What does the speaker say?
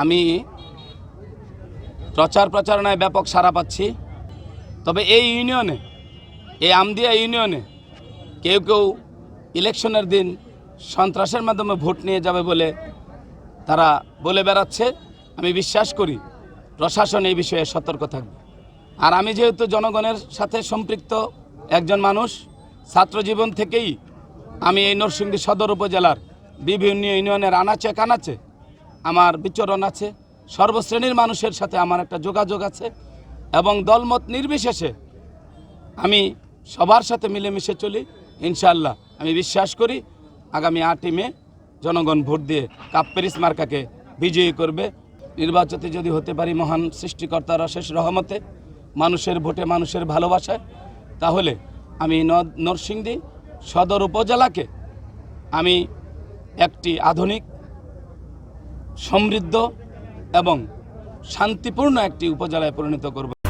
আমি প্রচার প্রচারণায় ব্যাপক সাড়া পাচ্ছি। তবে এই ইউনিয়নে, এই আমদিয়া ইউনিয়নে কেউ কেউ ইলেকশনের দিন সন্ত্রাসের মাধ্যমে ভোট নিয়ে যাবে বলে তারা বলে বেড়াচ্ছে। আমি বিশ্বাস করি প্রশাসন এই বিষয়ে সতর্ক থাকবে। আর আমি যেহেতু জনগণের সাথে সম্পৃক্ত একজন মানুষ, ছাত্র জীবন থেকেই আমি এই নরসিংদী সদর উপজেলার বিভিন্ন ইউনিয়নের আনাচে কানাচে আমার বিচরণ আছে। সর্বশ্রেণীর মানুষের সাথে আমার একটা যোগাযোগ আছে এবং দলমত নির্বিশেষে আমি সবার সাথে মিলেমিশে চলি ইনশাল্লাহ আমি বিশ্বাস করি আগামী আটই মে জনগণ ভোট দিয়ে কাপ প্যারিস মার্কাকে বিজয়ী করবে। নির্বাচিত যদি হতে পারি মহান সৃষ্টিকর্তার অশেষ রহমতে, মানুষের ভোটে মানুষের ভালোবাসায়, তাহলে আমি নরসিংদী সদর উপজেলাকে আমি একটি আধুনিক সমৃদ্ধ এবং শান্তিপূর্ণ একটি উপজেলায় পরিণত করব।